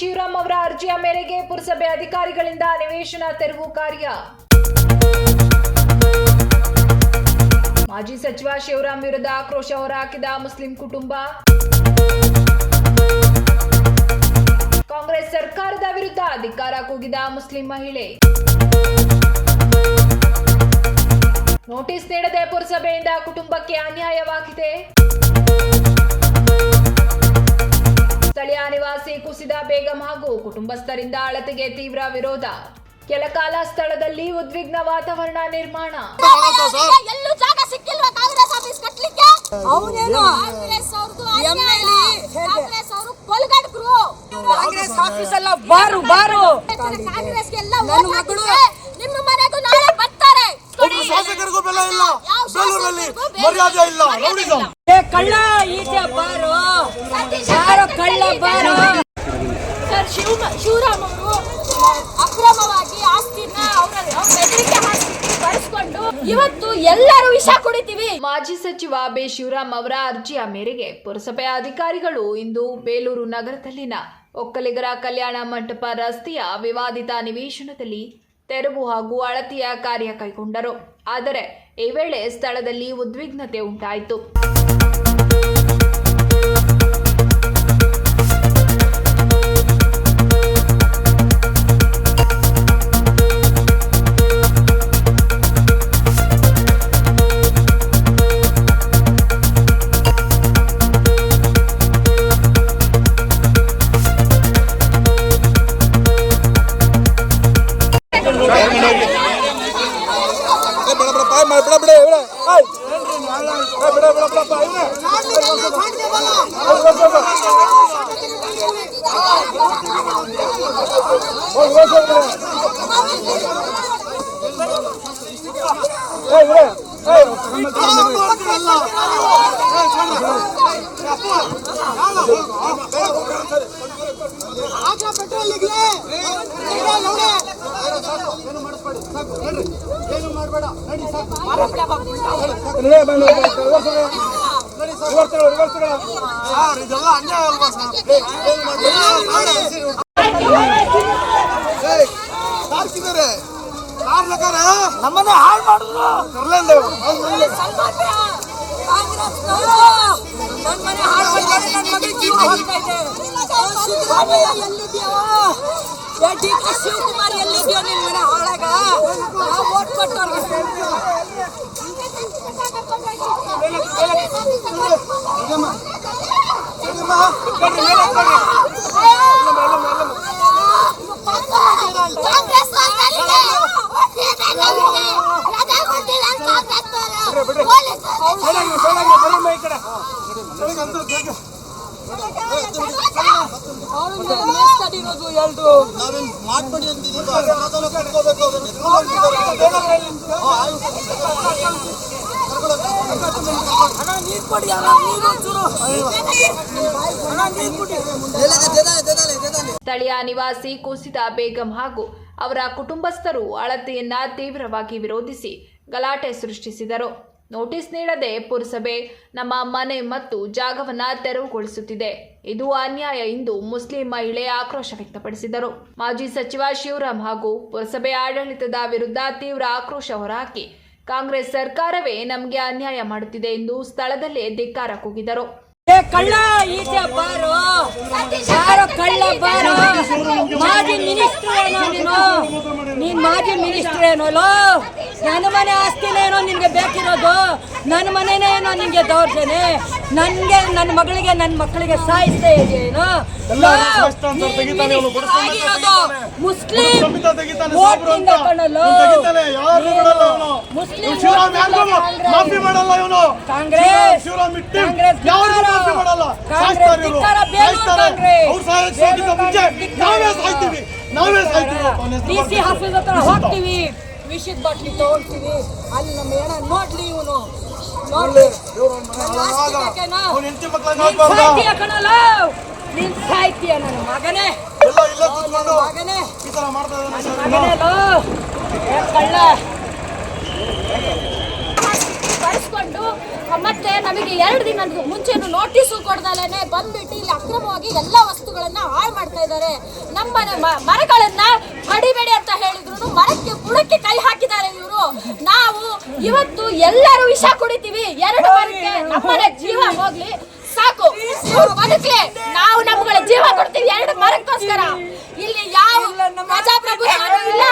ಶಿವರಾಮ್ ಅವರ ಅರ್ಜಿಯ ಮೇರೆಗೆ ಪುರಸಭೆ ಅಧಿಕಾರಿಗಳಿಂದ ನಿವೇಶನ ತೆರವು ಕಾರ್ಯ. ಮಾಜಿ ಸಚಿವ ಶಿವರಾಮ್ ವಿರುದ್ಧ ಆಕ್ರೋಶ ಹೊರಹಾಕಿದ ಮುಸ್ಲಿಂ ಕುಟುಂಬ. ಕಾಂಗ್ರೆಸ್ ಸರ್ಕಾರದ ವಿರುದ್ಧ ಅಧಿಕಾರ ಕೂಗಿದ ಮುಸ್ಲಿಂ ಮಹಿಳೆ. ನೋಟಿಸ್ ನೀಡದೆ ಪುರಸಭೆಯಿಂದ ಕುಟುಂಬಕ್ಕೆ ಅನ್ಯಾಯವಾಗಿದೆ. ಸ್ಥಳೀಯ ನಿವಾಸಿ ಕುಸಿದ ಬೇಗಂ ಹಾಗೂ ಕುಟುಂಬಸ್ಥರಿಂದ ಅಳತೆಗೆ ತೀವ್ರ ವಿರೋಧ. ಕೆಲ ಕಾಲ ಸ್ಥಳದಲ್ಲಿ ಉದ್ವಿಗ್ನ ವಾತಾವರಣ ನಿರ್ಮಾಣ. ಎಲ್ಲೂ ಜಾಗ ಸಿಕ್ಕಿಲ್ವಾ ಕಾಂಗ್ರೆಸ್ ಆಫೀಸ್ ಕಟ್ಲಿಕ್ಕೆ? ಅವನೇನು ಕಾಂಗ್ರೆಸ್ ಅವ್ರದ್ದು ಕಾಂಗ್ರೆಸ್ ಅವರು ಕೊಲ್ಗಡ್ಕರು ಕಾಂಗ್ರೆಸ್ ಆಫೀಸ್ ಎಲ್ಲ ಬಾರು. ಬಾರು ಕಾಂಗ್ರೆಸ್ ಎಲ್ಲ ನನ್ನ vote ಮಗಳು- ಹಾಕಿದ್ರೆ ನಿಮ್ಮ ಮನೆಗೂ ನಾಳೆ ಬರ್ತಾರೆ ಒಬ್ರು ಶಾಸಕರಿಗೂ ಬೆಲೆ ಇಲ್ಲ. ಬೆಲೆ ಮರ್ಯಾದೆ ಇಲ್ಲ. ರೌಡಿಸಂ. ಏ ಕಳ್ಳ ಈಚೆ ಬಾರು. ಬಾರೋ ಕಳ್ಳ ಬಾರೋ. ಸರ್ ಶಿವ ಶಿವರಾಮ್ ಅವರು ಅಕ್ರಮವಾಗಿ ಆಸ್ತಿನ ಅವರ ಬೆದರಿಕೆ ಹಾಕಿ ಬಳಸ್ಕೊಂಡು ಇವತ್ತು ಎಲ್ಲರೂ ವಿಷ ಕುಡಿತೀವಿ. ಮಾಜಿ ಸಚಿವ ಬಿ ಶಿವರಾಮ್ ಅವರ ಅರ್ಜಿಯ ಮೇರೆಗೆ ಪುರಸಭೆ ಅಧಿಕಾರಿಗಳು ಇಂದು ಬೇಲೂರು ನಗರದಲ್ಲಿನ ಒಕ್ಕಲಿಗರ ಕಲ್ಯಾಣ ಮಂಟಪ ರಸ್ತೆಯ ವಿವಾದಿತ ನಿವೇಶನದಲ್ಲಿ ತೆರವು ಹಾಗೂ ಅಳತೆಯ ಕಾರ್ಯ ಕೈಗೊಂಡರು. ಆದರೆ ಈ ವೇಳೆ ಸ್ಥಳದಲ್ಲಿ ಉದ್ವಿಗ್ನತೆ ಉಂಟಾಯಿತು. ರಿವರ್ಸ್ ತಗೊಳ್ಳಿ. ರಿವರ್ಸ್ ತಗೊಳ್ಳಿ, ರಿವರ್ಸ್ ತಗೊಳ್ಳಿ. ಸರ್, ಇದೆಲ್ಲ ಅನ್ಯಾಯ ಅಲ್ವಾ ಸರ್? ಸಿದ್ದರಾಮಯ್ಯ ಎಲ್ಲಿದ್ಯೋ ಏ ಡಿ ಕೆ ಶಿವಕುಮಾರ್ ಎಲ್ಲಿದ್ಯೋ ನಿನ್ ಮನೆ ಹಾಳಾಗ ನಾವು ಓಟ್ ಕೊಟ್ಟವ್ರಿಗೆ ಸ್ಥಳೀಯ ನಿವಾಸಿ ಕುಸಿತ ಬೇಗಂ ಹಾಗೂ ಅವರ ಕುಟುಂಬಸ್ಥರು ಅಳತೆಯನ್ನ ತೀವ್ರವಾಗಿ ವಿರೋಧಿಸಿ ಗಲಾಟೆ ಸೃಷ್ಟಿಸಿದರು. ನೋಟಿಸ್ ನೀಡದೆ ಪುರಸಭೆ ನಮ್ಮ ಮನೆ ಮತ್ತು ಜಾಗವನ್ನ ತೆರವುಗೊಳಿಸುತ್ತಿದೆ. ಇದು ಅನ್ಯಾಯ ಎಂದು ಮುಸ್ಲಿಂ ಮಹಿಳೆ ಆಕ್ರೋಶ ವ್ಯಕ್ತಪಡಿಸಿದರು. ಮಾಜಿ ಸಚಿವ ಶಿವರಾಮ್ ಹಾಗೂ ಪುರಸಭೆ ಆಡಳಿತದ ವಿರುದ್ಧ ತೀವ್ರ ಆಕ್ರೋಶ ಹೊರಹಾಕಿ ಕಾಂಗ್ರೆಸ್ ಸರ್ಕಾರವೇ ನಮಗೆ ಅನ್ಯಾಯ ಮಾಡುತ್ತಿದೆ ಎಂದು ಸ್ಥಳದಲ್ಲೇ ಧಿಕ್ಕಾರ ಕೂಗಿದರು. ಕಳ್ಳ ಈಚೆ ಬಾರು. ಯಾರೋ ಕಳ್ಳ ಬಾರು. ಮಾಜಿ ಮಿನಿಸ್ಟರ್ ಏನೋ ನೀನು? ನೀನ್ ಮಾಜಿ ಮಿನಿಸ್ಟರ್ ಏನೋ? ನನ್ನ ಮನೆ ಆಸ್ತಿನೇನೋ ನಿನ್ಗೆ ಬೇಕಿರೋದು? ನನ್ನ ಮನೆನೇ ಏನೋ ನಿನ್ಗೆ ದೌರ್ಜನೆ ನನ್ಗೆ ನನ್ನ ಮಗಳಿಗೆ ನನ್ನ ಮಕ್ಕಳಿಗೆ ಸಾಯಿಸ್ತಾ ಇದೆಯೇನೋ? ಮುಸ್ಲಿಂ ಸಂಬಿತ ತೆಗಿತಾನೆ, ವೋಟ್ ಸಾಬ್ರು ನಿಂದ ಅಂತ. ಕಣಲು. ಇವ್ನು ತೆಗಿತಾನೆ, ಯಾರ್ಗೂ ನೀನು ಬಿಡಲ್ಲ ಅವ್ನು. ಮುಸ್ಲಿಂ ಕಾಂಗ್ರೆಸ್. ಕಾಂಗ್ರೆಸ್. ಮುಂಚೆ ನಾವೇ ಸಾಯ್ತೀವಿ. ನಾವೇ ಸಾಯ್ತೀವಿ. ಹತ್ರ ಹೋಗ್ತೀವಿ ವಿಷದ ಬಾಟ್ಲಿ ತಗೊಳ್ತೀವಿ ಅಲ್ಲಿ ನಮ್ಮ ಏನ ನೋಡ್ಲಿ ಇವನು. ನೋಡ್ಲಿ. ಕಣಲ್ಲ ನೀನ್ ಸಾಯ್ತೀಯ ನನ್ನ ಮಗನೇ? ಮಗನೇ? ಕಳ್ಳ. ಬಳಸ್ಕೊಂಡು ಮತ್ತೆ ನಮಗೆ ಎರಡು ದಿನ ಮುಂಚೆ ನೋಟಿಸು ಕೊಡ್ದಲೇನೆ ಬಂದ್ಬಿಟ್ಟು ಇಲ್ಲಿ ಅಕ್ರಮವಾಗಿ ಎಲ್ಲ ವಸ್ತುಗಳನ್ನ ಹಾಳು ಮಾಡ್ತಾ ಇದ್ದಾರೆ ನಮ್ಮ ಮರಗಳನ್ನ ಕಡಿಬೇಡಿ ಅಂತ ಹೇಳಿದ್ರು ಮರಕ್ಕೆ ಬುಡಕ್ಕೆ ಕೈ ಹಾಕಿದ್ದಾರೆ ಇವರು. ನಾವು ಇವತ್ತು ಎಲ್ಲರೂ ವಿಷ ಕುಡಿತೀವಿ ಎರಡು ಮರಕ್ಕೆ. ನಮ್ಮನೆ ಜೀವ ಹೋಗ್ಲಿ ಸಾಕು. ಬದುಕಲಿ ಬದುಕ್ಲಿ. ನಾವು ನಮ್ಗಳ ಜೀವ ಕೊಡ್ತೀವಿ ಎರಡು ಮರಕ್ಕೋಸ್ಕರ. ಇಲ್ಲಿ ಯಾವ ಪ್ರಜಾಪ್ರಭುತ್ವ ಇಲ್ಲ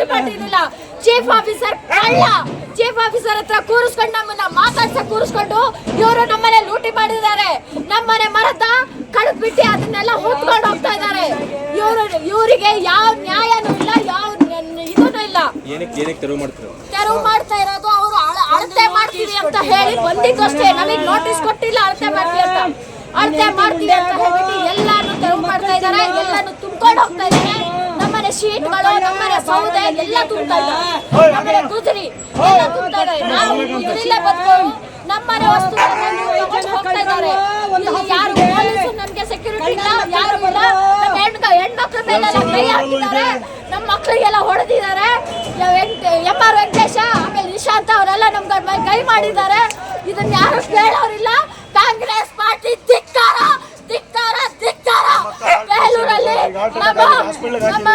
ಇಲ್ಲ ಚೀಫ್ ಆಫೀಸರ್ ಕಳ್ಳ. ಚೀಫ್ ಆಫೀಸರ್ ಹತ್ರ ಕೂರಿಸ್ಕೊಂಡು ನಮ್ಮನ್ನ ಮಾತಾಡ್ಸಕ್ ಕೂರಿಸ್ಕೊಂಡು ಇವರು ನಮ್ಮನೆ ಲೂಟಿ ಮಾಡಿದ್ದಾರೆ. ನಮ್ಮನೆ ಮರದ ಕಡದ್ ಬಿಟ್ಟು ಅದನ್ನೆಲ್ಲ ಹೊತ್ಕೊಂಡು ಹೋಗ್ತಾ ಇದ್ದಾರೆ. ಇವರು ಇವರಿಗೆ ಯಾವ ನ್ಯಾಯನೂ ಇಲ್ಲ ಯಾವ ಇದೂ ಇಲ್ಲ. ತೆರವು ಮಾಡ್ತಾ ಇರೋದು ಅವರು ಅಳತೆ ಮಾಡ್ತೀವಿ ಅಂತ ಹೇಳಿ ಬಂದಿದ್ದು ಅಷ್ಟೇ ನಮಗೆ ನೋಟಿಸ್ ಕೊಟ್ಟಿಲ್ಲ ಅಳತೆ ಮಾಡ್ತೀವಿ ಅಂತ. ಅಳತೆ ಮಾಡ್ತೀವಿ ಅಂತ ಹೇಳಿ ಎಲ್ಲಾನು ತೆರವು ಮಾಡ್ತಾ ಇದ್ದಾರೆ. ಎಲ್ಲಾನು ತುಂಬ್ಕೊಂಡು ಹೋಗ್ತಾ ಇದ್ದಾರೆ. ಶೀಟ್ಗಳು ನಮ್ಮನೆ ಸೌದೆ ಎಲ್ಲ ತುಂಬ್ತಾ ಇದ್ದಾರೆ ನಮ್ಮನೆ ಕುದುರಿ ಎಲ್ಲ ತುಂಬ್ತಾ ಇದ್ದಾರೆ ನಾವು ಕುದುರಿಲೇ ಬದುಕೋರು ನಮ್ಮನೆ ವಸ್ತು ಹೋಗ್ತಾ ಇದ್ದಾರೆ ಯಾರು ಪೊಲೀಸರು ನಮ್ಗೆ ಸೆಕ್ಯೂರಿಟಿ ಇಲ್ಲ ಯಾರು ಇಲ್ಲ ನಮ್ಮ ಹೆಣ್ಣು ಹೆಣ್ಮಕ್ಳ ಮೇಲೆ ಕೈ ಹಾಕಿದ್ದಾರೆ ನಮ್ಮ ಮಕ್ಕಳಿಗೆಲ್ಲ ಹೊಡೆದಿದ್ದಾರೆ ಎಂ ಆರ್ ವೆಂಕಟೇಶ ಆಮೇಲೆ ನಿಶಾಂತ್ ಅವರೆಲ್ಲ ನಮ್ಗೆ ಕೈ ಮಾಡಿದ್ದಾರೆ ಇದನ್ನ ಯಾರು ಕೇಳೋರಿಲ್ಲ ಕಾಂಗ್ರೆಸ್ ಪಾರ್ಟಿ ಧಿಕ್ಕಾರ ಧಿಕ್ಕಾರ ಧಿಕ್ಕಾರ ಬೇಲೂರಲ್ಲಿ ನಮ್ಮ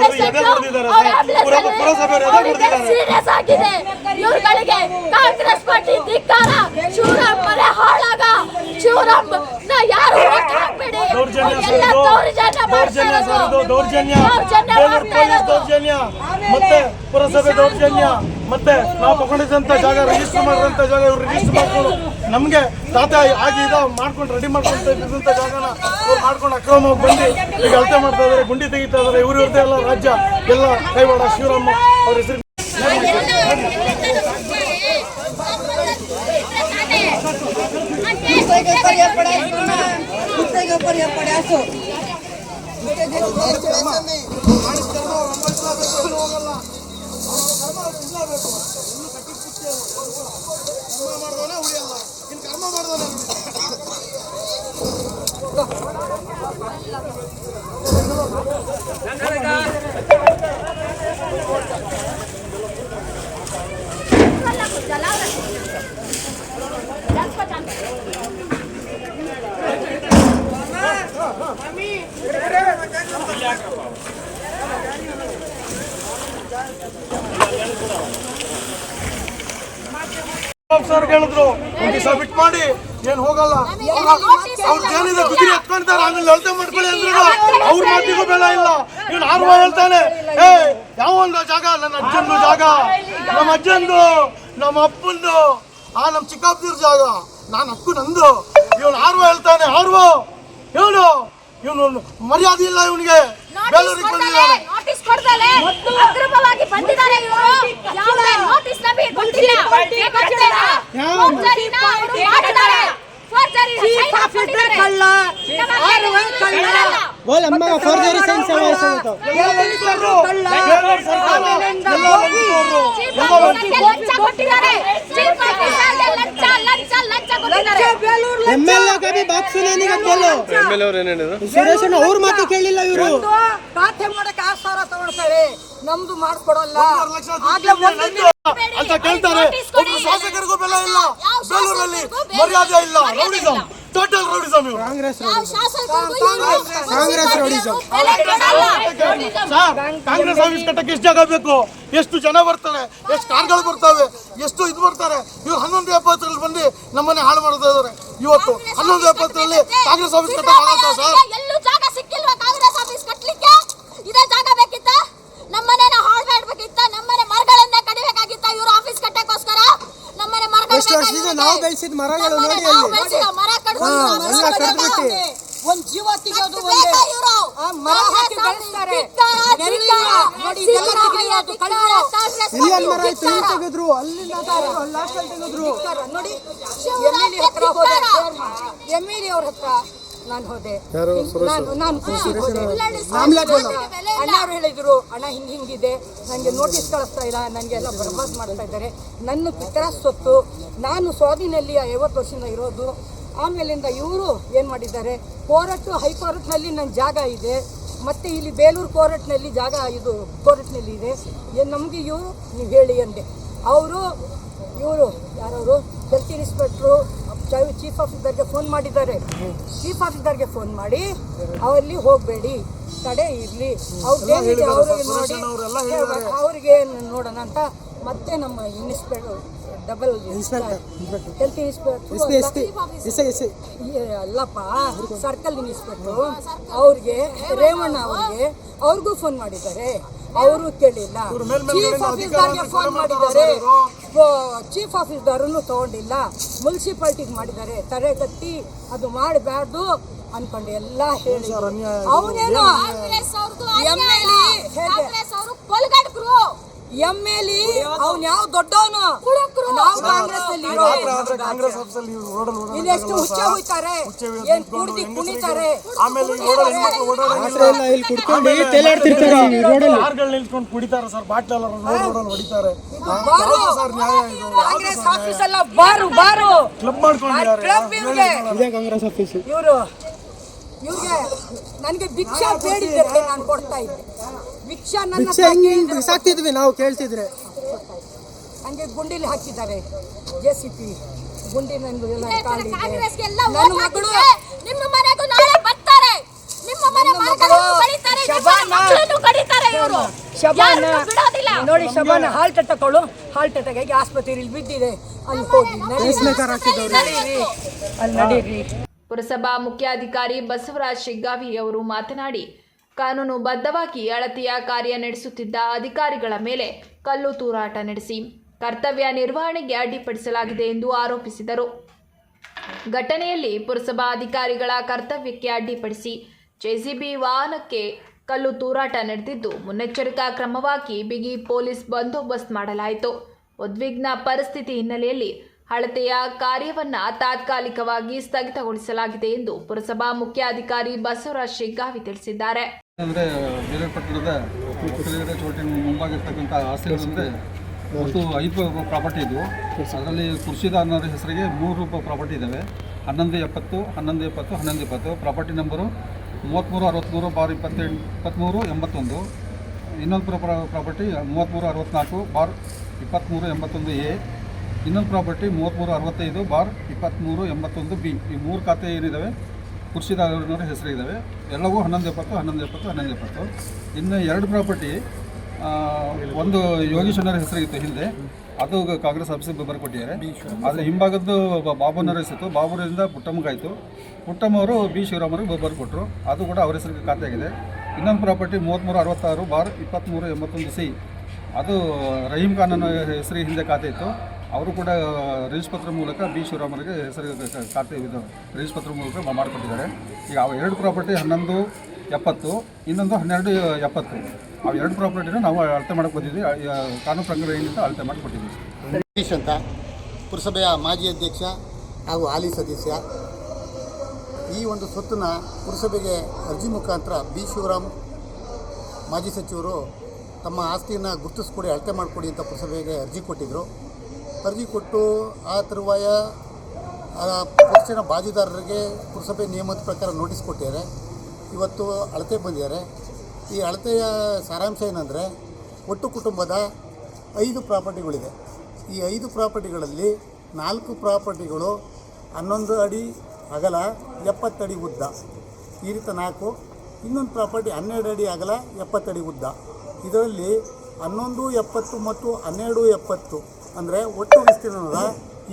ಅಲ್ಲಿ ಆಗಿದೆ ಇವ್ರುಗಳಿಗೆ ಕಾಂಗ್ರೆಸ್ ಪಾರ್ಟಿ ಧಿಕ್ಕಾರ. ಶಿವರಾಮ್ ಮನೆ ಹಾಳಾಗ. ಶಿವರಾಮ್ ಯಾರು ಓಟ್ ಹಾಕ್ಬೇಡಿ? ಎಲ್ಲ ದೌರ್ಜನ್ಯ ದೌರ್ಜನ್ಯ ಮತ್ತೆ ಪುರಸಭೆ ದೌರ್ಜನ್ಯ. ಮತ್ತೆ ನಾವು ತಗೊಂಡಿದ್ದಂತ ಜಾಗ ರಿಜಿಸ್ಟರ್ ಮಾಡಿದಂತ ಜಾಗ ಇವ್ರು ರಿಜಿಸ್ಟರ್ ಮಾಡ್ಕೊಂಡು ನಮ್ಗೆ ತಾತ ಆಗಿ ಇದ ಮಾಡ್ಕೊಂಡು ರೆಡಿ ಇದ್ದಂತ ಜಾಗನ ಮಾಡ್ಕೊಂಡು ಅಕ್ರಮವಾಗಿ ಬಂದು ಈಗ ಅಳತೆ ಮಾಡ್ತಾ ಇದಾರೆ, ಗುಂಡಿ ತೆಗಿತಾ ಇದ್ದಾರೆ ಇವ್ರ ಇವ್ರದ್ದೇ ಎಲ್ಲ ರಾಜ್ಯ, ಎಲ್ಲ ಕೈವಾಡ ಶಿವರಾಮ ಅವ್ರ ಹೆಸರು. ಕರ್ಮ ಮಾಡಿದವನ ಕರ್ಮ ಮಾಡಿದವನ ಸರ್ ಹೇಳಿದ್ರು. ಒಂದು ದಿವಸ ಮಾಡಿ, ಏನ್ ಹೋಗಲ್ಲ. ಅವ್ರ ಏನಿದೆ ಗುದ್ರಿ ಎತ್ಕೊಂಡಿದ್ದಾರೆ. ಆಮೇಲೆ ಅಳತೆ ಮಾಡ್ಕೊಳ್ಳಿ ಅಂದ್ರು ಅವ್ರ ಮಾತಿಗೂ ಬೆಲೆ ಇಲ್ಲ. ಇವ್ನು ಆರ್ವ ಹೇಳ್ತಾನೆ. ಏ ಯಾವ ಒಂದು ಜಾಗ? ನನ್ನ ಅಜ್ಜಂದು ಜಾಗ. ನಮ್ಮ ಅಜ್ಜಂದು, ನಮ್ಮ ಅಪ್ಪಂದು. ಆ, ನಮ್ಮ ಚಿಕ್ಕಪ್ಪದ ಜಾಗ. ನಾನು ಅಕ್ಕು ನಂದು. ಇವನು ಆರ್ವ ಹೇಳ್ತಾನೆ. ಆರ್ವ ಇವನು ಇವನು ಮರ್ಯಾದೆ ಇಲ್ಲ ಇವನಿಗೆ. ಬೆಂಗಳೂರಿಗೆ ಬಂದಿದ್ದಾರೆ ನೋಟಿಸ್ ಕೊಡ್ದಲೆ ಅಕ್ರಮವಾಗಿ ಬಂದಿದ್ದಾರೆ ಇವರು. ಯಾವುದೇ ನೋಟಿಸ್ ನಮಗೆ ಕೊಟ್ಟಿಲ್ಲ ಫೋರ್ಜರಿನ ಅವರು ಮಾಡಿದ್ದಾರೆ ಫೋರ್ಜರಿ ಸೈನ್ ಹಾಕಿದ್ದಾರೆ. ಕಳ್ಳ. ಆರುವೆ ಕಳ್ಳ. ಬೋಲ್ ಫೋರ್ಜರಿ ಸೈನ್ ಸಮಾಯಿಸೋದು ಕಳ್ಳ ಎಲ್ಲರೂ ಸರ್ಕಾರ ಎಲ್ಲರೂ ಕೊಟ್ಟಿದ್ದಾರೆ. ಸಾಕ್ಷಿನೇನೀಗ ಕೇಳು ಎಂ ಎಲ್ ಅವ್ರು ಏನೇನಿದ್ರು ಸುರೇಶ್ ಮಾತು ಕೇಳಿಲ್ಲ ಇವರು. ಖಾತೆ ಮಾಡಕ್ಕೆ ಆರು ಸಾವಿರ ತಗೊಳ್ತಾರೆ. ನಮ್ದು ಮಾಡ್ಕೊಡಲ್ಲ. ಆಗ್ಲೇ ಮೊದ್ಲು ಅಂತ ಕೇಳ್ತಾರೆ. ಒಬ್ರು ಶಾಸಕರಿಗೂ ಬೆಲೆ ಇಲ್ಲ. ಬೆಂಗಳೂರಲ್ಲಿ ಮರ್ಯಾದೆ ಇಲ್ಲ. ರೌಡಿಸಂ. ಟೋಟಲ್ ರೌಡಿಸಂ ಇವರು. ಕಾಂಗ್ರೆಸ್ ಕಾಂಗ್ರೆಸ್ ರೌಡಿಸಂ. ಕಾಂಗ್ರೆಸ್ ಆಫೀಸ್ ಕಟ್ಟಕ್ಕೆ ಎಷ್ಟು ಜಾಗ ಬೇಕು? ಎಷ್ಟು ಜನ ಬರ್ತಾರೆ? ಎಷ್ಟು ಕಾರ್ಗಳು ಬರ್ತಾವೆ? ಎಷ್ಟು ಇದು ಬರ್ತಾರೆ ಇವ್ರು ಹನ್ನೊಂದು ಎಪ್ಪತ್ತರಲ್ಲಿ ಬಂದು ನಮ್ಮನ್ನೇ ಹಾಳು ಮಾಡ್ತಾ ಇದ್ದಾರೆ. ಇವತ್ತು ಹನ್ನೊಂದು ಎಪ್ಪತ್ತು ಕಾಂಗ್ರೆಸ್ ಆಫೀಸ್ ಕಟ್ಟಕ್ಕೆ ಸರ್? ಎಲ್ಲೂ ಜಾಗ ಸಿಕ್ಕಿಲ್ವಾ ಕಾಂಗ್ರೆಸ್ ಆಫೀಸ್ ಕಟ್ಟಲಿಕ್ಕೆ ಇದೇ ಜಾಗ ಬೇಕಿತ್ತ? ನಮ್ಮನೆನ ಹಾಳು ನಮ್ಮ ನಮ್ಮನೆ ಮರಗಳನ್ನ ಕಡಿಬೇಕಾಗಿತ್ತ ಇವ್ರ ಆಫೀಸ್ ಕಟ್ಟಕ್ಕೋಸ್ಕರ? ನಮ್ಮನೆ ಮನೆ ಎಷ್ಟು ನಾವು ಬೆಳೆಸಿದ ಮರಗಳು ನೋಡಿ ಅಲ್ಲಿ. ಮರ ಕಡ್ದು ಒಂದ್ ಜೀವ ತೆಗೆಯೋದು ಒಂದೇ? ಆ ಮರ ಹಾಕಿ ಬೆಳೆಸ್ತಾರೆ. ನೋಡಿ, ಇದೆಲ್ಲ ತೆಗೆಯೋದು, ಧಿಕ್ಕಾರ, ಕಳ್ಳರು. ಇಲ್ಲಿ ಪಾರ್ಟಿ ಮರ ಇತ್ತು ಇಲ್ಲಿ ತೆಗೆದ್ರು? ಅಲ್ಲಿಂದ ಲಾಸ್ಟ್ ಅಲ್ಲಿ ತೆಗೆದ್ರು? ನೋಡಿ M L A. M L ಅವ್ರ ಹತ್ರ. ನಾನು ಹೋದೆ. ನಾನು ನಾನು ಖುಷಿ ಅಣ್ಣವ್ರು ಹೇಳಿದ್ರು ಅಣ್ಣ ಹಿಂಗ್ ಹಿಂಗಿದೆ. ನನಗೆ ನೋಟಿಸ್ ಕಳಿಸ್ತಾ ಇಲ್ಲ. ನನಗೆ ಎಲ್ಲ ಬರ್ಬಾದ್ ಮಾಡ್ತಾ ಇದ್ದಾರೆ. ನನ್ನ ಪಿತರ ಸೊತ್ತು. ನಾನು ಸ್ವಾಧೀನಲ್ಲಿ ಐವತ್ತು ವರ್ಷದಿಂದ ಇರೋದು. ಆಮೇಲಿಂದ ಇವರು ಏನು ಮಾಡಿದ್ದಾರೆ? ಕೋರ್ಟ್ ಹೈಕೋರ್ಟ್ನಲ್ಲಿ ನನ್ನ ಜಾಗ ಇದೆ. ಮತ್ತು ಇಲ್ಲಿ ಬೇಲೂರು ಕೋರಟ್ನಲ್ಲಿ ಜಾಗ ಇದು ಕೋರಟ್ನಲ್ಲಿ ಇದೆ. ಏನು ನಮಗೆ ಇವರು ನೀವು ಹೇಳಿ ಅಂದೆ. ಅವರು ಇವರು ಯಾರವರು? ಹೆಲ್ತ್ ಇನ್ಸ್ಪೆಕ್ಟ್ರು ಚೀಫ್ ಆಫೀಸರ್ಗೆ ಫೋನ್ ಮಾಡಿದ್ದಾರೆ. ಚೀಫ್ ಆಫೀಸರ್ಗೆ ಫೋನ್ ಮಾಡಿ ಅವರಲ್ಲಿ ಹೋಗಬೇಡಿ ತಡೆ ಇರಲಿ. ಅವ್ರಿಗೆ ಅವರು ನೋಡಿ ಅವ್ರಿಗೆ ನೋಡೋಣ ಅಂತ ಮತ್ತೆ ನಮ್ಮ ಇನ್ಸ್ಪೆಕ್ಟರ್ ಡಬಲ್ ಹೆಲ್ತ್ ಇನ್ಸ್ಪೆಕ್ಟರ್ ಅಲ್ಲಪ್ಪ ಸರ್ಕಲ್ ಇನ್ಸ್ಪೆಕ್ಟರ್ ಅವ್ರಿಗೆ ರೇವಣ್ಣ ಅವ್ರಿಗೆ ಅವ್ರಿಗೂ ಫೋನ್ ಮಾಡಿದ್ದಾರೆ. ಅವರು ಕೇಳಿಲ್ಲ. ಚೀಫ್ ಆಫೀಸರ್ಗೆ ಫೋನ್ ಮಾಡಿದ್ದಾರೆ. ಚೀಫ್ ಆಫೀಸರ್ನು ತಗೊಂಡಿಲ್ಲ. ಮುನ್ಸಿಪಾಲ್ಟಿಗೆ ಮಾಡಿದ್ದಾರೆ. ತಡೆಗಟ್ಟಿ ಅದು ಮಾಡಬಾರ್ದು ಅನ್ಕೊಂಡು. ಎಲ್ಲ ಹೇಳಿ. ಅವನೇನು ಎಂ ಎಲ್ ಎಂ ಎಲ್ ಅವ್ನು ಯಾವ ದೊಡ್ಡವನು? ನಾವು ಕಾಂಗ್ರೆಸ್. ಕಾಂಗ್ರೆಸ್ ಆಫೀಸಲ್ಲಿ ರೋಡಲ್ಲಿ ಇಲ್ಲಿ ಎಷ್ಟು ಹುಚ್ಚ ಹೋಯ್ತಾರೆ? ಏನ್ ಕುಡ್ದಿ ಕುಣಿತಾರೆ? ಆಮೇಲೆ ಇಲ್ಲಿ ಕುಡ್ಕೊಂಡು ತೇಲಾಡ್ತಿರ್ತಾರೆ ಕಾರ್ಗಳು ನಿಲ್ಸ್ಕೊಂಡು ಕುಡಿತಾರೆ ಸರ್ ಬಾಟಲ್ ರೋಡ್ ರೋಡಲ್ಲಿ ಹೊಡಿತಾರೆ. ಬಾರು. ಸರ್ ನ್ಯಾಯ ಇದು? ಕಾಂಗ್ರೆಸ್ ಆಫೀಸ್ ಅಲ್ಲ ಬಾರು ಬಾರು. ಕ್ಲಬ್ ಮಾಡ್ಕೊಂಡಿದ್ದಾರೆ. ಕ್ಲಬ್ ಇವ್ರಿಗೆ. ಇದೇ ಕಾಂಗ್ರೆಸ್ ಆಫೀಸು. ಇವರು ಇವ್ರಿಗೆ ನನಗೆ ಭಿಕ್ಷಾ ಬೇಡಿದ್ದಕ್ಕೆ ನಾನು ಕೊಡ್ತಾ ಇದ್ದೆ. ಭಿಕ್ಷಾ ನನ್ನ ಭಿಕ್ಷೆ ಹೆಂಗೆ ಹಿಂಗೆ ಬಿಸಾಕ್ತಿದ್ವಿ ನಾವು ಕೇಳ್ತಿದ್ರೆ. ನನಗೆ ಗುಂಡಿಲಿ ಹಾಕಿದ್ದಾರೆ. ಜೆ ಸಿ ಪಿ ಗುಂಡಿ ನಂದು ಎಲ್ಲ ಕಾಲಿದೆ. ಕಾಂಗ್ರೆಸ್ಗೆಲ್ಲ ನನ್ನ ಮಗಳು ಹಾಕಿದ್ರೆ ನಿಮ್ಮ ಮನೆಗೂ ನಾಳೆ ಬರ್ತಾರೆ. ನಿಮ್ಮ ಮನೆ ನನ್ನ ಮಕ್ಕಳನ್ನು ಮಗಳು ಕಡಿತಾರೆ ಶಬಾನ. ಮಕ್ಕಳನ್ನು ಕಡಿತಾರೆ ಇವರು. ಶಬಾನ. ಬಿಡೋದಿಲ್ಲ. ನೋಡಿ ಶಬಾನ ಹಾಲ್ಟ್ ಅಟ್ಯಾಕ್ ಹಾಲ್ಟ್ ಆಗಿ ಆಸ್ಪತ್ರೆಯಲ್ಲಿ ಬಿದ್ದಿದೆ. ಅಲ್ಲಿ ಹೋಗಿ ನಡೀರಿ. ಮೇಕರ್ ಹಾಕಿದ್ದವ್ರು. ನಡೀರಿ. ಅಲ್ಲಿ ನಡೀರಿ. ಪುರಸಭಾ ಮುಖ್ಯಾಧಿಕಾರಿ ಬಸವರಾಜ್ ಶಿಗ್ಗಾವಿ ಅವರು ಮಾತನಾಡಿ, ಕಾನೂನು ಬದ್ಧವಾಗಿ ಅಳತೆಯ ಕಾರ್ಯ ನಡೆಸುತ್ತಿದ್ದ ಅಧಿಕಾರಿಗಳ ಮೇಲೆ ಕಲ್ಲು ತೂರಾಟ ನಡೆಸಿ, ಕರ್ತವ್ಯ ನಿರ್ವಹಣೆಗೆ ಅಡ್ಡಿಪಡಿಸಲಾಗಿದೆ ಎಂದು ಆರೋಪಿಸಿದರು. ಘಟನೆಯಲ್ಲಿ ಪುರಸಭಾ ಅಧಿಕಾರಿಗಳ ಕರ್ತವ್ಯಕ್ಕೆ ಅಡ್ಡಿಪಡಿಸಿ ಜೆಸಿಬಿ ವಾಹನಕ್ಕೆ ಕಲ್ಲು ತೂರಾಟ ನಡೆದಿದ್ದು, ಮುನ್ನೆಚ್ಚರಿಕಾ ಕ್ರಮವಾಗಿ ಬಿಗಿ ಪೊಲೀಸ್ ಬಂದೋಬಸ್ತ್ ಮಾಡಲಾಯಿತು. ಉದ್ವಿಗ್ನ ಪರಿಸ್ಥಿತಿ ಹಿನ್ನೆಲೆಯಲ್ಲಿ ಅಳತೆಯ ಕಾರ್ಯವನ್ನ ತಾತ್ಕಾಲಿಕವಾಗಿ ಸ್ಥಗಿತಗೊಳಿಸಲಾಗಿದೆ ಎಂದು ಪುರಸಭಾ ಮುಖ್ಯಾಧಿಕಾರಿ ಬಸವರಾಜ್ ಶೇಗಾವಿ ತಿಳಿಸಿದ್ದಾರೆ. ಅಂದರೆ ಒಟ್ಟು ಐದು ಪ್ರಾಪರ್ಟಿ ಇದ್ವು ಅದರಲ್ಲಿ ಕುರ್ಶಿದ ಅನ್ನೋದ್ರ ಹೆಸರಿಗೆ ಮೂರು ಪ್ರಾಪರ್ಟಿ ಇದ್ದಾವೆ ಹನ್ನೊಂದು ಎಪ್ಪತ್ತು ಹನ್ನೊಂದು ಎಪ್ಪತ್ತು, ಹನ್ನೊಂದು ಇಪ್ಪತ್ತು ಪ್ರಾಪರ್ಟಿ ನಂಬರು ಮೂವತ್ತ್ಮೂರು ಅರವತ್ತ್ಮೂರು ಬಾರ್ ಇಪ್ಪತ್ತೆಂಟು ಇಪ್ಪತ್ತ್ಮೂರು ಎಂಬತ್ತೊಂದು. ಇನ್ನೊಂದು ಪ್ರಾ ಪ್ರಾಪರ್ಟಿ ಮೂವತ್ತ್ಮೂರು ಅರವತ್ತ್ನಾಲ್ಕು ಬಾರ್ ಇಪ್ಪತ್ತ್ಮೂರು ಎಂಬತ್ತೊಂದು ಎ. ಇನ್ನೊಂದು ಪ್ರಾಪರ್ಟಿ ಮೂವತ್ತ್ಮೂರು ಅರವತ್ತೈದು ಬಾರ್ ಇಪ್ಪತ್ತ್ಮೂರು ಎಂಬತ್ತೊಂದು ಬಿ. ಈ ಮೂರು ಖಾತೆ ಏನಿದ್ದಾವೆ ಕುರ್ಶಿದಾರನವರ ಹೆಸರಿದ್ದಾವೆ ಎಲ್ಲವೂ ಹನ್ನೊಂದು ಎಪ್ಪತ್ತು ಹನ್ನೊಂದು ಎಪ್ಪತ್ತು ಹನ್ನೊಂದು ಎಪ್ಪತ್ತು. ಇನ್ನು ಎರಡು ಪ್ರಾಪರ್ಟಿ ಒಂದು ಹೆಸರು ಇತ್ತು ಹಿಂದೆ. ಅದು ಕಾಂಗ್ರೆಸ್ ಆಫೀಸಿಗೆ ಬರ್ಕೊಟ್ಟಿದ್ದಾರೆ. ಆದರೆ ಹಿಂಭಾಗದ್ದು ಬ- ಬಾಬುನವರ ಹೆಸರಿತ್ತು. ಬಾಬುರಿಂದ ಪುಟ್ಟಮ್ಮಗಾಯಿತು ಪುಟ್ಟಮ್ಮ ಅವರು ಬಿ ಶಿವರಾಮರಿಗೆ ಬರ್ಕೊಟ್ರು. ಅದು ಕೂಡ ಅವರ ಹೆಸರಿಗೆ ಖಾತೆ ಆಗಿದೆ. ಇನ್ನೊಂದು ಪ್ರಾಪರ್ಟಿ ಮೂವತ್ತ್ಮೂರು ಅರವತ್ತಾರು ಬಾರ್ ಇಪ್ಪತ್ತ್ಮೂರು ಎಂಬತ್ತೊಂದು ಸಿ. ಅದು ರಹೀಂ ಖಾನ್ ಅನ್ನೋ ಹೆಸರಿಗೆ ಹಿಂದೆ ಖಾತೆ ಇತ್ತು. ಅವರು ಕೂಡ ರಿಜಿಸ್ ಪತ್ರ ಮೂಲಕ ಬಿ ಶಿವರಾಮರಿಗೆ ಹೆಸರು ಖಾತೆ ಇದು ರಿಜಿಸ್ ಪತ್ರ ಮೂಲಕ ಮಾಡಿಕೊಟ್ಟಿದ್ದಾರೆ. ಈಗ ಅವು ಎರಡು ಪ್ರಾಪರ್ಟಿ ಹನ್ನೊಂದು ಎಪ್ಪತ್ತು ಇನ್ನೊಂದು ಹನ್ನೆರಡು ಎಪ್ಪತ್ತು. ಅವು ಎರಡು ಪ್ರಾಪರ್ಟಿನ ನಾವು ಅಳತೆ ಮಾಡಕ್ಕೆ ಬಂದಿದ್ವಿ ಆ, ಆ, ಕಾನೂನು ಪ್ರಕ್ರಿಯೆ ಏನಿತ್ತು ಅಳತೆ ಮಾಡಿ ಕೊಟ್ಟಿದ್ದೀವಿ. ಅಂತ ಪುರಸಭೆಯ ಮಾಜಿ ಅಧ್ಯಕ್ಷ ಹಾಗೂ ಹಾಲಿ ಸದಸ್ಯ. ಈ ಒಂದು ಸ್ವತ್ತನ್ನು ಪುರಸಭೆಗೆ ಅರ್ಜಿ ಮುಖಾಂತರ ಬಿ ಶಿವರಾಮ್ ಮಾಜಿ ಸಚಿವರು ತಮ್ಮ ಆಸ್ತಿಯನ್ನು ಗುರುತಿಸ್ಕೊಡಿ ಅಳತೆ ಮಾಡಿಕೊಡಿ ಅಂತ ಪುರಸಭೆಗೆ ಅರ್ಜಿ ಕೊಟ್ಟಿದ್ದರು ಅರ್ಜಿ ಕೊಟ್ಟು ಆ ತರುವಾಯ ಬಾಜುದಾರರಿಗೆ ಪುರಸಭೆ ನಿಯಮದ ಪ್ರಕಾರ ನೋಟಿಸ್ ಕೊಟ್ಟಿದ್ದಾರೆ. ಇವತ್ತು ಅಳತೆ ಬಂದಿದ್ದಾರೆ. ಈ ಅಳತೆಯ ಸಾರಾಂಶ ಏನಂದರೆ ಒಟ್ಟು ಕುಟುಂಬದ ಐದು ಪ್ರಾಪರ್ಟಿಗಳಿದೆ. ಈ ಐದು ಪ್ರಾಪರ್ಟಿಗಳಲ್ಲಿ ನಾಲ್ಕು ಪ್ರಾಪರ್ಟಿಗಳು ಹನ್ನೊಂದು ಅಡಿ ಅಗಲ ಎಪ್ಪತ್ತಡಿ ಉದ್ದ. ಈ ರೀತಿ ನಾಲ್ಕು. ಇನ್ನೊಂದು ಪ್ರಾಪರ್ಟಿ ಹನ್ನೆರಡು ಅಡಿ ಅಗಲ ಎಪ್ಪತ್ತಡಿ ಉದ್ದ. ಇದರಲ್ಲಿ ಹನ್ನೊಂದು, ಎಪ್ಪತ್ತು ಮತ್ತು ಹನ್ನೆರಡು, ಎಪ್ಪತ್ತು ಅಂದರೆ ಒಟ್ಟು ವಿಸ್ತೀರ್ಣದ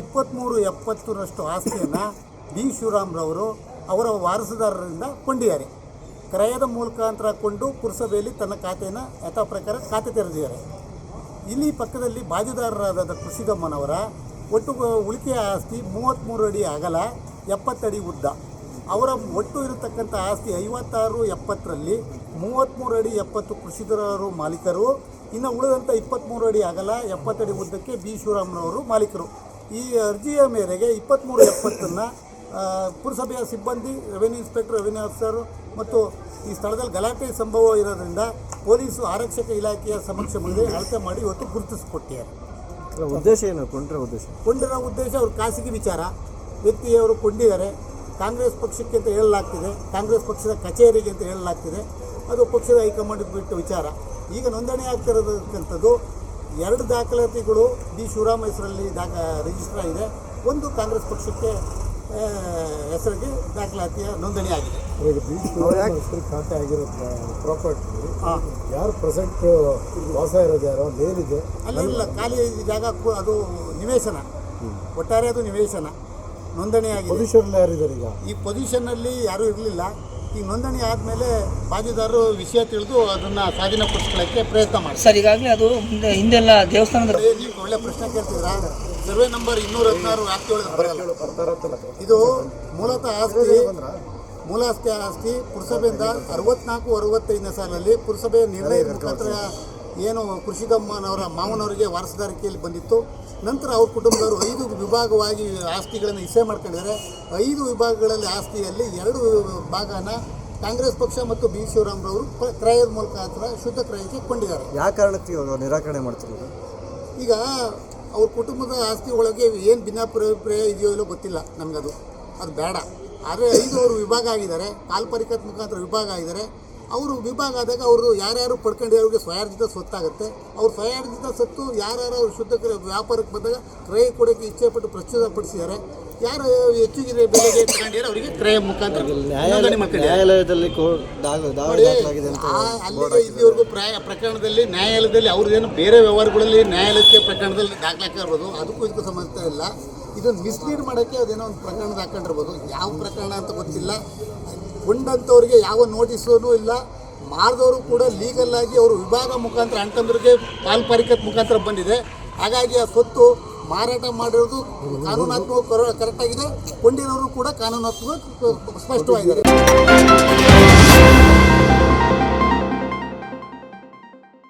ಇಪ್ಪತ್ತ್ಮೂರು ಎಪ್ಪತ್ತರಷ್ಟು ಆಸ್ತಿಯನ್ನು ಡಿ. ಶಿವರಾಮ್ರವರು ಅವರ ವಾರಸುದಾರರಿಂದ ಕೊಂಡಿದ್ದಾರೆ. ಕ್ರಯದ ಮುಖಾಂತರ ಕೊಂಡು ಪುರಸಭೆಯಲ್ಲಿ ತನ್ನ ಖಾತೆಯನ್ನು ಯಥಾ ಪ್ರಕಾರ ಖಾತೆ ತೆರೆದಿದ್ದಾರೆ. ಇಲ್ಲಿ ಪಕ್ಕದಲ್ಲಿ ಬಾಜುದಾರರಾದ ಕೃಷಿಗಮ್ಮನವರ ಒಟ್ಟು ಉಳಿಕೆಯ ಆಸ್ತಿ ಮೂವತ್ತ್ಮೂರು ಅಡಿ ಅಗಲ ಎಪ್ಪತ್ತಡಿ ಉದ್ದ. ಅವರ ಒಟ್ಟು ಇರತಕ್ಕಂಥ ಆಸ್ತಿ ಐವತ್ತಾರು ಎಪ್ಪತ್ತರಲ್ಲಿ ಮೂವತ್ತ್ಮೂರು ಅಡಿ ಎಪ್ಪತ್ತು ಕೃಷಿಕರವರು ಮಾಲೀಕರು ಇನ್ನು ಉಳಿದಂಥ ಇಪ್ಪತ್ತ್ಮೂರು ಅಡಿ ಅಗಲ ಎಪ್ಪತ್ತಡಿ ಉದ್ದಕ್ಕೆ ಬಿ. ಶಿವರಾಮನವರು ಮಾಲೀಕರು. ಈ ಅರ್ಜಿಯ ಮೇರೆಗೆ ಇಪ್ಪತ್ತ್ಮೂರು ಎಪ್ಪತ್ತನ್ನು ಪುರಸಭೆಯ ಸಿಬ್ಬಂದಿ ರೆವೆನ್ಯೂ ಇನ್ಸ್ಪೆಕ್ಟರ್ ರೆವೆನ್ಯೂ ಆಫೀಸರು ಮತ್ತು ಈ ಸ್ಥಳದಲ್ಲಿ ಗಲಾಟೆ ಸಂಭವ ಇರೋದ್ರಿಂದ ಪೊಲೀಸು ಆರಕ್ಷಕ ಇಲಾಖೆಯ ಸಮಕ್ಷ ಮುಂದೆ ಅಳತೆ ಮಾಡಿ ಇವತ್ತು ಗುರುತಿಸಿಕೊಟ್ಟಿದ್ದಾರೆ. ಉದ್ದೇಶ ಏನು? ಕೊಂಡ್ರೆ ಉದ್ದೇಶ? ಕೊಂಡಿರೋ ಉದ್ದೇಶ ಅವ್ರ ಖಾಸಗಿ ವಿಚಾರ. ವ್ಯಕ್ತಿಯವರು ಕೊಂಡಿದ್ದಾರೆ. ಕಾಂಗ್ರೆಸ್ ಪಕ್ಷಕ್ಕೆ ಅಂತ ಹೇಳಲಾಗ್ತಿದೆ. ಕಾಂಗ್ರೆಸ್ ಪಕ್ಷದ ಕಚೇರಿಗೆ ಅಂತ ಹೇಳಲಾಗ್ತಿದೆ. ಅದು ಪಕ್ಷದ ಹೈಕಮಾಂಡ್ ಬಿಟ್ಟು ವಿಚಾರ. ಈಗ ನೋಂದಣಿ ಆಗ್ತಿರೋದಕ್ಕಂಥದ್ದು ಎರಡು ದಾಖಲಾತಿಗಳು ಡಿ ಶಿವರಾಮ ಹೆಸರಲ್ಲಿ ದಾಖ ರಿಜಿಸ್ಟರ್ ಆಗಿದೆ ಒಂದು ಕಾಂಗ್ರೆಸ್ ಪಕ್ಷಕ್ಕೆ ಹೆಸರಿಗೆ ದಾಖಲಾತಿಯ ನೋಂದಣಿ ಆಗಿದೆ. ಖಾತೆ ಆಗಿರೋ ಪ್ರಾಪರ್ಟಿ ಯಾರು ಪ್ರೆಸೆಂಟ್ ವಾಸ ಇರೋದು ಯಾರೋ? ಮೇಲಿದೆ. ಅಲ್ಲಿಲ್ಲ ಖಾಲಿ ಜಾಗ ಅದು ನಿವೇಶನ. ಒಟ್ಟಾರೆ ಅದು ನಿವೇಶನ. ನೋಂದಣಿ ಆಗಿದೆ. ಪೊಸಿಷನ್ ಯಾರಿದ್ದಾರೆ ಈಗ? ಈ ಪೊಸಿಷನ್ನಲ್ಲಿ ಯಾರೂ ಇರಲಿಲ್ಲ. ಈ ನೋಂದಣಿ ಆದಮೇಲೆ ಬಾಜಿದಾರರು ವಿಷಯ ತಿಳಿದು ಅದನ್ನು ಸ್ವಾಧೀನಪಡಿಸ್ಕೊಳ್ಳೋಕ್ಕೆ ಪ್ರಯತ್ನ ಮಾಡಿ ಸರ್ ಈಗಾಗಲೇ ಅದು ಮುಂದೆ ಹಿಂದೆಲ್ಲ ದೇವಸ್ಥಾನದ ನೀವು ಒಳ್ಳೆ ಪ್ರಶ್ನೆ ಕೇಳ್ತಿದ್ರಾ ಸರ್ವೆ ನಂಬರ್ ಇನ್ನೂರ ಹದಿನಾರು ವ್ಯಾಪ್ತಿಯೊಳಗೆ ಇದು ಮೂಲತಃ ಆಸ್ತಿ ಮೂಲ ಆಸ್ತಿ ಆಸ್ತಿ ಪುರಸಭೆಯಿಂದ ಅರವತ್ನಾಲ್ಕು ಅರವತ್ತೈದನೇ ಸಾಲಿನಲ್ಲಿ ಪುರಸಭೆಯ ನಿರ್ಣಯದ ಮುಖಾಂತರ ಏನು ಕೃಷಿಗಮ್ಮನವರ ಮಾವನವರಿಗೆ ವಾರಸದಾರಿಕೆಯಲ್ಲಿ ಬಂದಿತ್ತು. ನಂತರ ಅವ್ರ ಕುಟುಂಬದವರು ಐದು ವಿಭಾಗವಾಗಿ ಆಸ್ತಿಗಳನ್ನು ಇಸೆ ಮಾಡ್ಕೊಂಡಿದ್ದಾರೆ. ಐದು ವಿಭಾಗಗಳಲ್ಲಿ ಆಸ್ತಿಯಲ್ಲಿ ಎರಡು ಭಾಗನ ಕಾಂಗ್ರೆಸ್ ಪಕ್ಷ ಮತ್ತು ಬಿ ಶಿವರಾಮ್ರವರು ಕ್ರಯದ ಹತ್ರ ಶುದ್ಧ ಕ್ರಯಕ್ಕೆ ಕೊಂಡಿದ್ದಾರೆ. ಯಾವ ಕಾರಣಕ್ಕೆ ಅವರು ನಿರಾಕರಣೆ ಮಾಡ್ತಿರೋದು? ಈಗ ಅವ್ರ ಕುಟುಂಬದ ಆಸ್ತಿ ಒಳಗೆ ಏನು ಭಿನ್ನಾಭಿಪ್ರಾಯ ಇದೆಯೋ ಇಲ್ಲೋ ಗೊತ್ತಿಲ್ಲ ನಮಗದು. ಅದು ಬೇಡ. ಆದರೆ ಐದು ಅವರು ವಿಭಾಗ ಆಗಿದ್ದಾರೆ. ಕಾಲ್ಪರಿಕತ್ ಮುಖಾಂತರ ವಿಭಾಗ ಆಗಿದ್ದಾರೆ. ಅವರು ವಿಭಾಗ ಆದಾಗ ಅವರು ಯಾರ್ಯಾರು ಪಡ್ಕೊಂಡಿರೋರಿಗೆ ಸ್ವಯಾರ್ಜಿತ ಸ್ವತ್ತಾಗುತ್ತೆ. ಅವ್ರು ಸ್ವಯಾರ್ಜಿತ ಸ್ವತ್ತು ಯಾರ್ಯಾರು ಅವ್ರು ಶುದ್ಧ ವ್ಯಾಪಾರಕ್ಕೆ ಬಂದಾಗ ಕ್ರಯ ಕೊಡೋಕ್ಕೆ ಇಚ್ಛೆಪಟ್ಟು ಪ್ರಸ್ತುತಪಡಿಸಿದ್ದಾರೆ ಯಾರು ಹೆಚ್ಚಿಗೆ ಬೆಲೆಗೆ ತಗೊಂಡಿದ್ದಾರೆ ಅವರಿಗೆ ಕ್ರಯ ಮುಖಾಂತರ. ನ್ಯಾಯಾಲಯದಲ್ಲಿ ಅಲ್ಲಿಗೆ ಇಲ್ಲಿವರೆಗೂ ಪ್ರಾಯ ಪ್ರಕರಣದಲ್ಲಿ ನ್ಯಾಯಾಲಯದಲ್ಲಿ ಅವ್ರದ್ದೇನು ಬೇರೆ ವ್ಯವಹಾರಗಳಲ್ಲಿ ನ್ಯಾಯಾಲಯಕ್ಕೆ ಪ್ರಕರಣದಲ್ಲಿ ದಾಖಲಾಕ ಇರ್ಬೋದು. ಅದಕ್ಕೂ ಇದಕ್ಕೂ ಸಂಬಂಧ ಇಲ್ಲ. ಇದನ್ನು ಮಿಸ್ಲೀಡ್ ಮಾಡೋಕ್ಕೆ ಅದೇನೋ ಒಂದು ಪ್ರಕರಣ ಹಾಕೊಂಡಿರ್ಬೋದು ಯಾವ ಪ್ರಕರಣ ಅಂತ ಗೊತ್ತಿಲ್ಲ. ಕೊಂಡಂಥವ್ರಿಗೆ ಯಾವ ನೋಟಿಸೂ ಇಲ್ಲ. ಮಾರ್ದವರು ಕೂಡ ಲೀಗಲ್ ಆಗಿ ಅವರು ವಿಭಾಗ ಮುಖಾಂತರ ಅಣ್ತಂದ್ರಿಗೆ ಪಾಲ್ಪಾರಿಕತ್ ಮುಖಾಂತರ ಬಂದಿದೆ. ಹಾಗಾಗಿ ಆ ಸ್ವತ್ತು ಮಾರಾಟ ಮಾಡಿರೋದು ಕಾನೂನಾತ್ಮಕ ಕರೆಕ್ಟ್ ಆಗಿದೆ. ಕೊಂಡಿರೋರು ಕೂಡ ಕಾನೂನಾತ್ಮಕ ಸ್ಪಷ್ಟವಾಗಿದ್ದಾರೆ.